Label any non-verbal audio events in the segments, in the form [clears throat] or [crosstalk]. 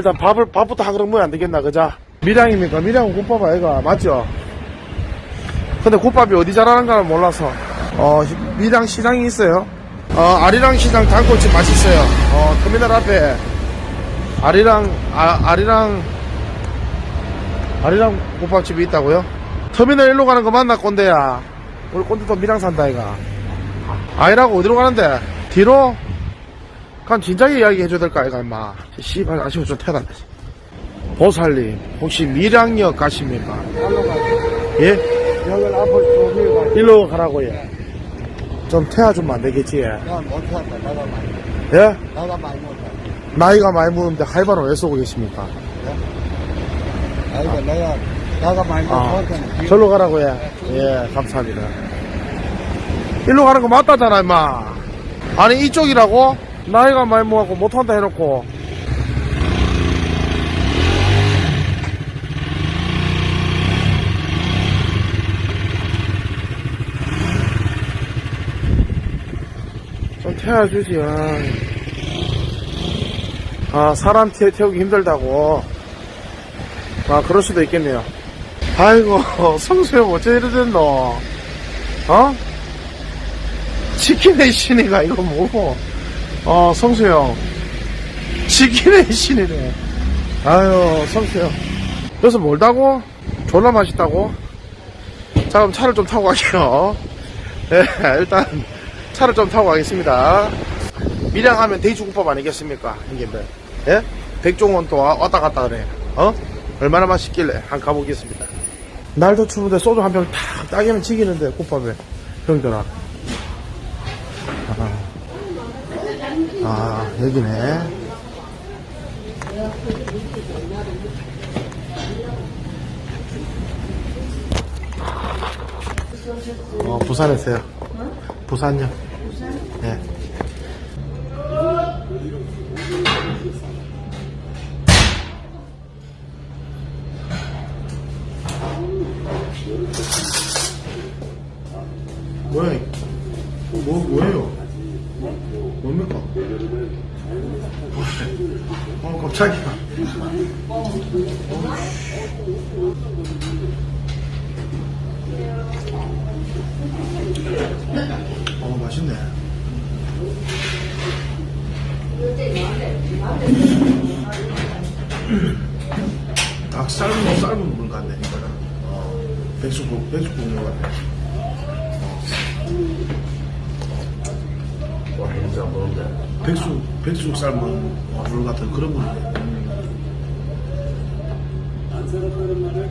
일단 밥을, 밥부터 하그릇 먹으면 안 되겠나, 그자? 밀양입니까? 밀양은 국밥 아이가, 맞죠? 근데 국밥이 어디 잘하는가는 몰라서, 어, 시- 밀양 시장이 있어요. 어, 아리랑 시장 단골집 맛있어요. 어, 터미널 앞에, 아리랑, 아, 아리랑, 아리랑 국밥집이 있다고요? 터미널 일로 가는 거 맞나, 꼰대야? 우리 꼰대 또 밀양 산다, 이가. 아니라고 어디로 가는데? 뒤로? 그럼 진작에 이야기 해줘야 될까, 이가, 임마. 씨발, 아쉬워, 좀 태어났네. 보살님, 혹시 밀양역 가십니까? 예? 여기 앞으로 가. 일로 가라고, 예. 좀 태워주면 안 되겠지, 예? 난 못한다. 나가 많이. 예? 나가 많이 못한다. 나이가 많이 먹는데 할바로 왜 쏘고 계십니까? 아이고, 내가, 나가 많이 아, 못한다. 절로 가라고, 예. 예, 감사합니다. 일로 가는 거 맞다잖아, 임마. 아니, 이쪽이라고? 나이가 많이 먹고 못한다 해놓고. 좀 태워주지, 아. 아, 사람 태, 태우기 힘들다고. 아, 그럴 수도 있겠네요. 아이고, [laughs] 성수형 어째 이래 됐노? 어? 치킨의 신이가 이거 뭐고? 어, 성수형. 치킨의 신이네. 아유, 성수형. 그래서 멀다고? 졸라 맛있다고? 자, 그럼 차를 좀 타고 갈게요. 예, 일단, 차를 좀 타고 가겠습니다. 밀양하면 돼지국밥 아니겠습니까? 형님들. 예? 백종원 또 와- 왔다 갔다 그래. 어? 얼마나 맛있길래 한 가보겠습니다. 날도 추운데 소주 한 병 탁 따기면 지기는데 국밥에 형들아. 아, 아 여기네. 어 부산에서요. 부산요. 네. 뭐야? 뭐 뭐예요? 뭡니까? 어 깜짝이야. 어 맛있네. 아 삶은 거 삶은 물 같네 이거는. 어 백숙국 백숙국 물 같네. 백숙 백숙 삶은 물 같은 그런 물이네.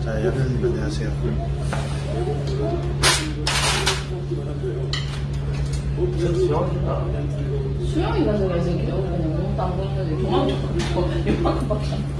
자 연현님 안녕하세요. 수영이 가서 그냥 몸도 안 보이는데 도망쳐 이만큼밖에 안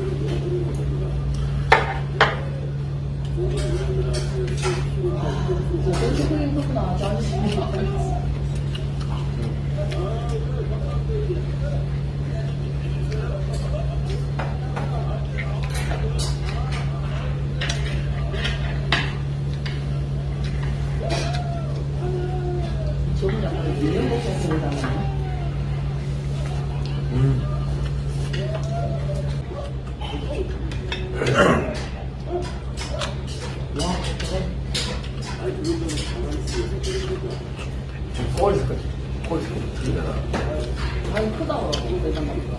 아니 크다고 내가 말이야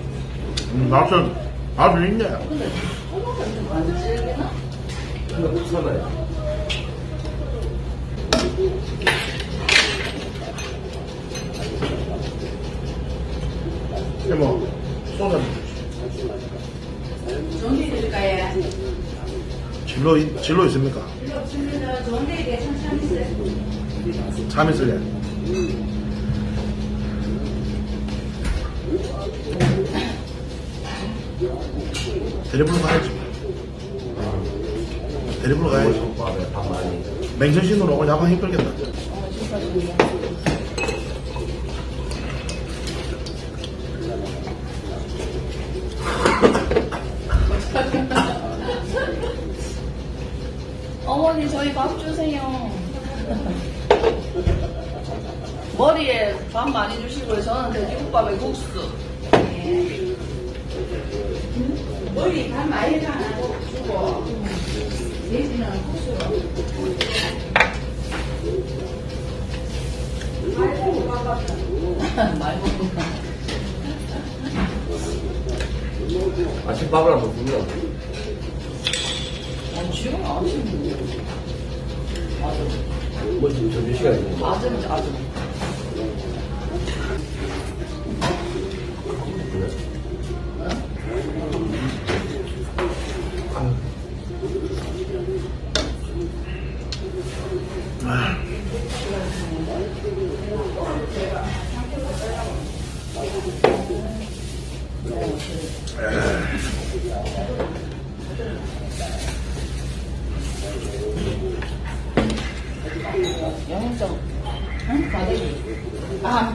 음, 맛은 맛은 있네. 근데 좀 많이 질기나? 없잖아요. 이모 소주 전기 드릴까요? 진로 있- 진로 있습니까? 전기 괜찮지 있어요? 잠 있을래? 대리불로 가야지. 대리불로 가야지. 맹천신으로 오늘 야방 힘들겠다. 어머니 저희 밥 주세요. 머리에 밥 많이 주시고요. 저는 돼지국밥에 국수. 네. 머리 반 많이 해가 주고 내지는 많이 먹는다. 아침 밥을 한번 줍니다. 아니 지금 아침 맞아 뭐 지금 점심 시간이고. 맞아 맞아 영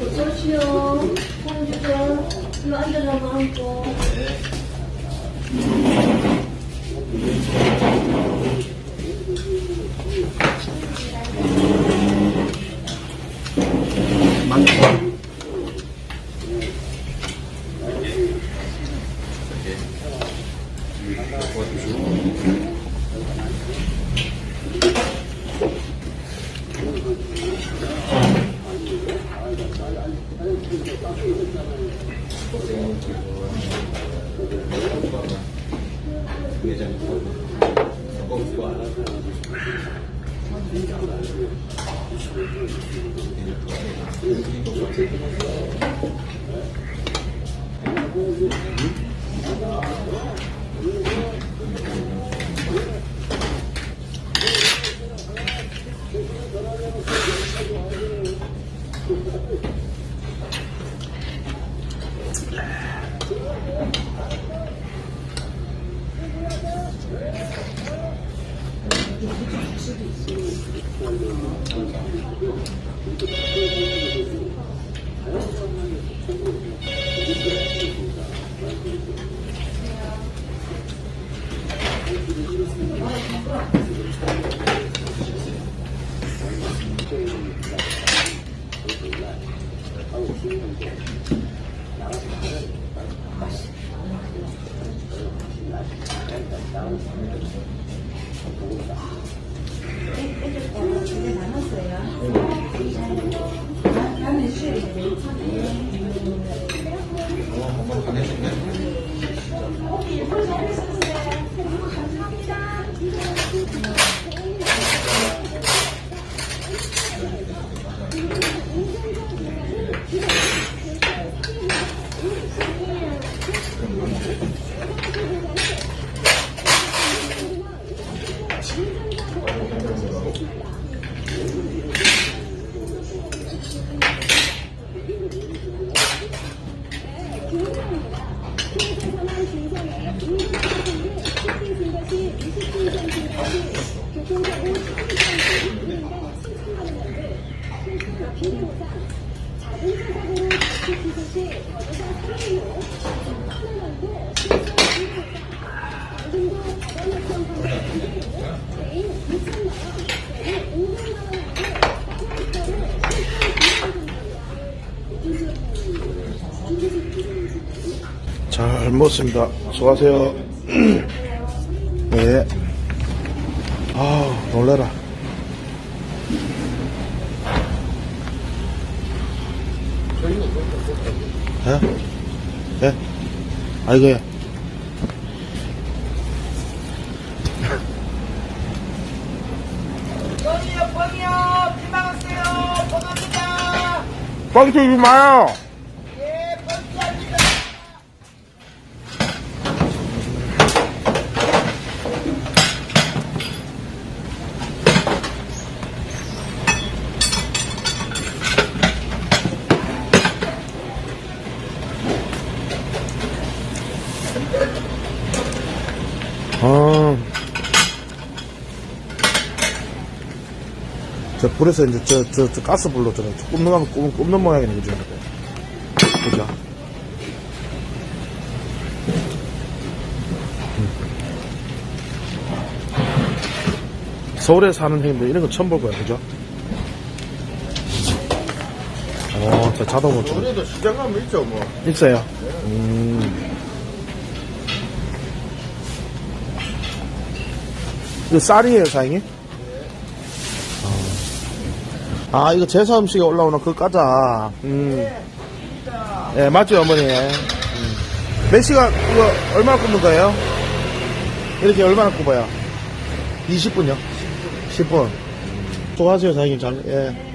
어서오시오. 홍주전. 일로 앉아서 앉고. 매장 먹고 알아서 Puta. 잘 먹었습니다. 수고하세요. [clears throat] 네. 아우, 놀래라. 예? 예? 아이고야. 뻥이요, 뻥이요! 비망하세요! 뻥합니다! 뻥치지 마요! 저 불에서 이제 저, 저, 저 가스불로 저, 저 굽는, 거- 굽, 굽는 모양이네, 그죠? 그죠? 음. 서울에 사는 형님들 이런 거 처음 볼 거야, 그죠? 어, 저 자동으로 좀 우리도 시장 가면 있죠, 뭐. 있어요. 음. 이거 쌀이에요, 사장님? 아, 이거 제사 음식에 올라오는 그 과자. 음. 예, 맞죠, 어머니? 음. 몇 시간, 이거 얼마나 굽는 거예요? 이렇게 얼마나 굽어요? 20분요? 10분. 수고하세요, 사장님. 잘, 예.